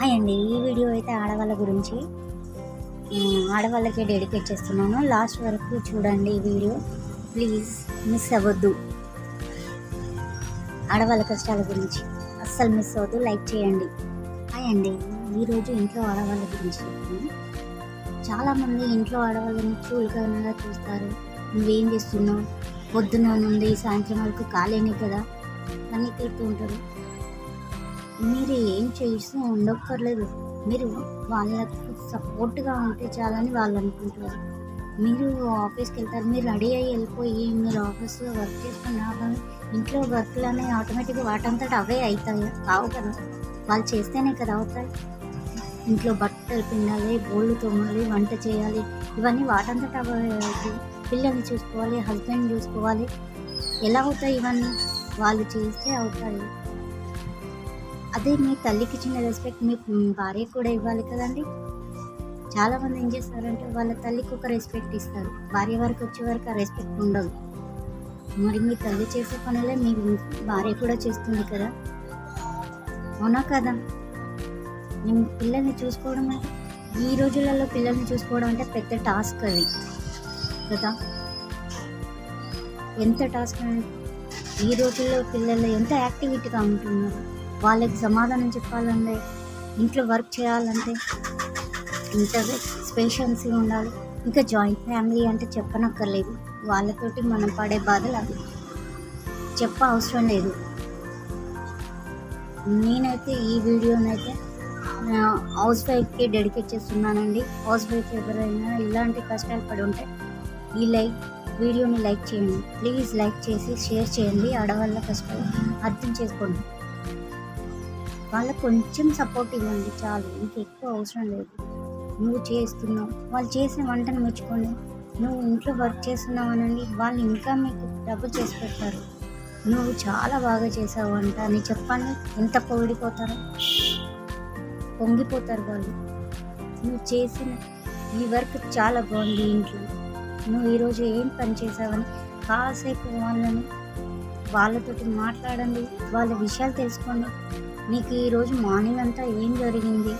Hi అండి ఈ video అయితే ఆడవాళ్ళ గురించి. ఆడవాళ్ళకే ఆడవాళ్ళకి డెడికేట్ చేస్తున్నాను. లాస్ట్ వరకు చూడండి ఈ వీడియో. ప్లీజ్ మిస్ అవ్వద్దు. ఆడవాళ్ళ కష్టాల గురించి. అస్సలు మిస్ అవ్వద్దు. లైక్ చేయండి. హాయ్ అండి. ఈరోజు ఇంట్లో ఆడవాళ్ళ గురించి చెప్తాను చాలామంది ఇంట్లో ఆడవాళ్ళని చులకనగా చూస్తారు. నువ్వేం చేస్తున్నావు? పొద్దున నుండి సాయంత్రం వరకు కాలేనే కదా? అని తిడుతూ ఉంటారు? మీరు ఏం చేస్తూ ఉండక్కర్లేదు. మీరు వాళ్ళకు సపోర్ట్గా ఉంటే చాలని వాళ్ళు అనుకుంటారు మీరు ఆఫీస్కి వెళ్తారు మీరు రెడీ అయ్యి వెళ్ళిపోయి మీరు ఆఫీస్లో వర్క్ చేసుకున్నా ఇంట్లో వర్క్లు అనేవి ఆటోమేటిక్గా వాటంతట అవే అవుతాయి కావు కదా? వాళ్ళు చేస్తేనే కదా అవుతాయి. ఇంట్లో బట్టలు పిండాలి బోళ్ళు తోమాలి వంట చేయాలి. ఇవన్నీ వాటంతట అవే అవుతాయి. పిల్లల్ని చూసుకోవాలి హస్బెండ్ చూసుకోవాలి. ఎలా అవుతాయి ఇవన్నీ? వాళ్ళు చేస్తే అవుతాయి. అదే మీ తల్లికి ఇచ్చిన రెస్పెక్ట్ మీ భార్య కూడా ఇవ్వాలి కదండి. చాలామంది ఏం చేస్తారంటే వాళ్ళ తల్లికి ఒక రెస్పెక్ట్ ఇస్తారు. భార్య వరకు వచ్చే వరకు ఆ రెస్పెక్ట్ ఉండదు. మరి మీ తల్లి చేసే పనులే మీ భార్య కూడా చేస్తుంది కదా. అవునా కదా? మేము పిల్లల్ని చూసుకోవడం ఈ రోజులలో పిల్లల్ని చూసుకోవడం అంటే పెద్ద టాస్క్ అది. కదా? ఎంత టాస్క్ ఈ రోజుల్లో పిల్లలు ఎంత యాక్టివిటీగా ఉంటున్నారు? వాళ్ళకి సమాధానం చెప్పాలంటే ఇంట్లో వర్క్ చేయాలంటే ఇంత స్పేషన్స్గా ఉండాలి. ఇంకా జాయింట్ ఫ్యామిలీ అంటే చెప్పనక్కర్లేదు. వాళ్ళతోటి మనం పడే బాధలు అవి. చెప్ప అవసరం లేదు. నేనైతే ఈ వీడియోనైతే హౌస్ వైఫ్కి డెడికేట్ చేస్తున్నానండి. హౌస్ వైఫ్ ఎవరైనా ఇలాంటి కష్టాలు పడి ఉంటే ఈ లైక్ వీడియోని లైక్ చేయండి. ప్లీజ్ లైక్ చేసి షేర్ చేయండి. ఆడవాళ్ళ కష్టాలు అర్థం చేసుకోండి. వాళ్ళకు కొంచెం సపోర్ట్ ఇవ్వండి చాలు ఇంకెక్కువ అవసరం లేదు. నువ్వు చేస్తున్నావు వాళ్ళు చేసిన వంటను మెచ్చుకోండి నువ్వు ఇంట్లో వర్క్ చేస్తున్నావు అనండి వాళ్ళు ఇంకా మీకు డబ్బులు చేసి పెడతారు. నువ్వు చాలా బాగా చేసావు వంట అని చెప్పండి ఎంత పొగిడిపోతారో. పొంగిపోతారు వాళ్ళు. నువ్వు చేసిన ఈ వర్క్ చాలా బాగుంది ఇంట్లో. నువ్వు ఈరోజు ఏం పని చేసావని కాసేపు వాళ్ళని వాళ్ళతోటి మాట్లాడండి వాళ్ళ విషయాలు తెలుసుకోండి. నీకు ఈరోజు మార్నింగ్ అంతా ఏం జరిగింది?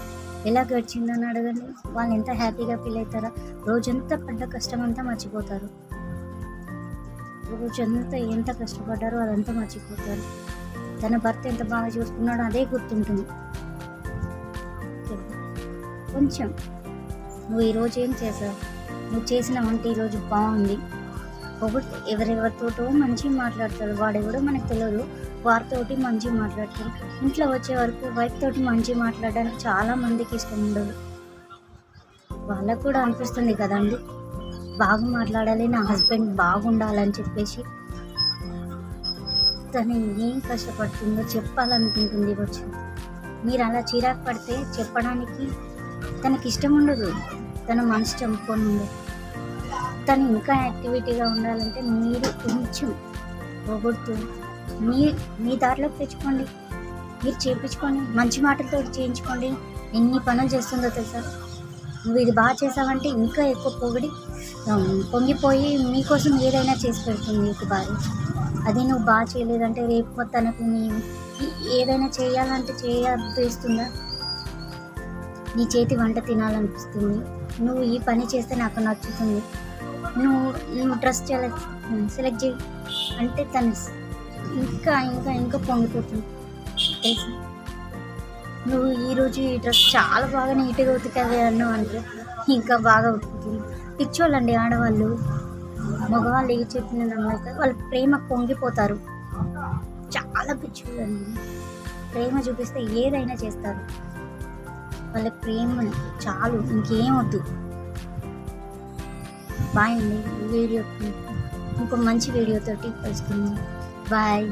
ఎలా గడిచిందని అడగండి. వాళ్ళు ఎంత హ్యాపీగా ఫీల్ అవుతారో? రోజంతా పడ్డ కష్టం అంతా మర్చిపోతారు. రోజంతా ఎంత కష్టపడ్డారో అదంతా మర్చిపోతారు. తన భర్త ఎంత బాగా చూసుకున్నాడో అదే గుర్తుంటుంది. కొంచెం నువ్వు ఈరోజు ఏం చేసావు? నువ్వు చేసిన వంట ఈరోజు బాగుంది. ఒకటి ఎవరెవరితోటో మంచిగా మాట్లాడతాడు కూడా మనకు తెలియదు వారితోటి మంచిగా మాట్లాడతారు. ఇంట్లో వచ్చే వరకు వైఫ్ తోటి మంచిగా మాట్లాడడానికి చాలా మందికి ఇష్టం ఉండదు. వాళ్ళకు కూడా అనిపిస్తుంది కదండి. బాగా మాట్లాడాలి నా హస్బెండ్ బాగుండాలని చెప్పేసి తను ఏం కష్టపడుతుందో చెప్పాలనుకుంటుంది వచ్చి మీరు అలా చిరాకు పడితే చెప్పడానికి తనకి ఇష్టం ఉండదు. తన మనసు చంపుకొని ఉండదు తను ఇంకా యాక్టివిటీగా ఉండాలంటే మీరు కొంచెం పొగుడుతూ మీ మీ దారిలోకి తెచ్చుకోండి మీరు చేయించుకోండి మంచి మాటలతో చేయించుకోండి. ఎన్ని పనులు చేస్తుందో తెలుసా? నువ్వు ఇది బాగా చేసావంటే ఇంకా ఎక్కువ పొగిడి పొంగిపోయి మీకోసం ఏదైనా చేసి పెడుతుంది నీకు భార్య అది నువ్వు బాగా చేయలేదంటే రేపు తనకు నీ ఏదైనా చేయాలంటే చేయాలనిపిస్తుందా నీ చేతి వంట తినాలనిపిస్తుంది. నువ్వు ఈ పని చేస్తే నాకు నచ్చుతుంది. నువ్వు నువ్వు డ్రెస్ సెలెక్ట్ సెలెక్ట్ చేయి. అంటే తను ఇంకా ఇంకా ఇంకా పొంగిపోతుంది. తెలుసు? నువ్వు ఈరోజు ఈ డ్రెస్ చాలా బాగా నీట్గా ఉతికావే అన్నావు అంటే ఇంకా బాగా ఉతుకుతుంది. పిచ్చోళ్ళండి ఆడవాళ్ళు. మగవాళ్ళు ఏ చెప్పిన వాళ్ళు ప్రేమ పొంగిపోతారు. చాలా పిచ్చోళ్ళండి. ప్రేమ చూపిస్తే ఏదైనా చేస్తారు. వాళ్ళ ప్రేమ చాలు ఇంకేం వద్దు. బాయ్ అండి. వీడియో ఇంకో మంచి వీడియోతోటి కలుసుకుందాం. బాయ్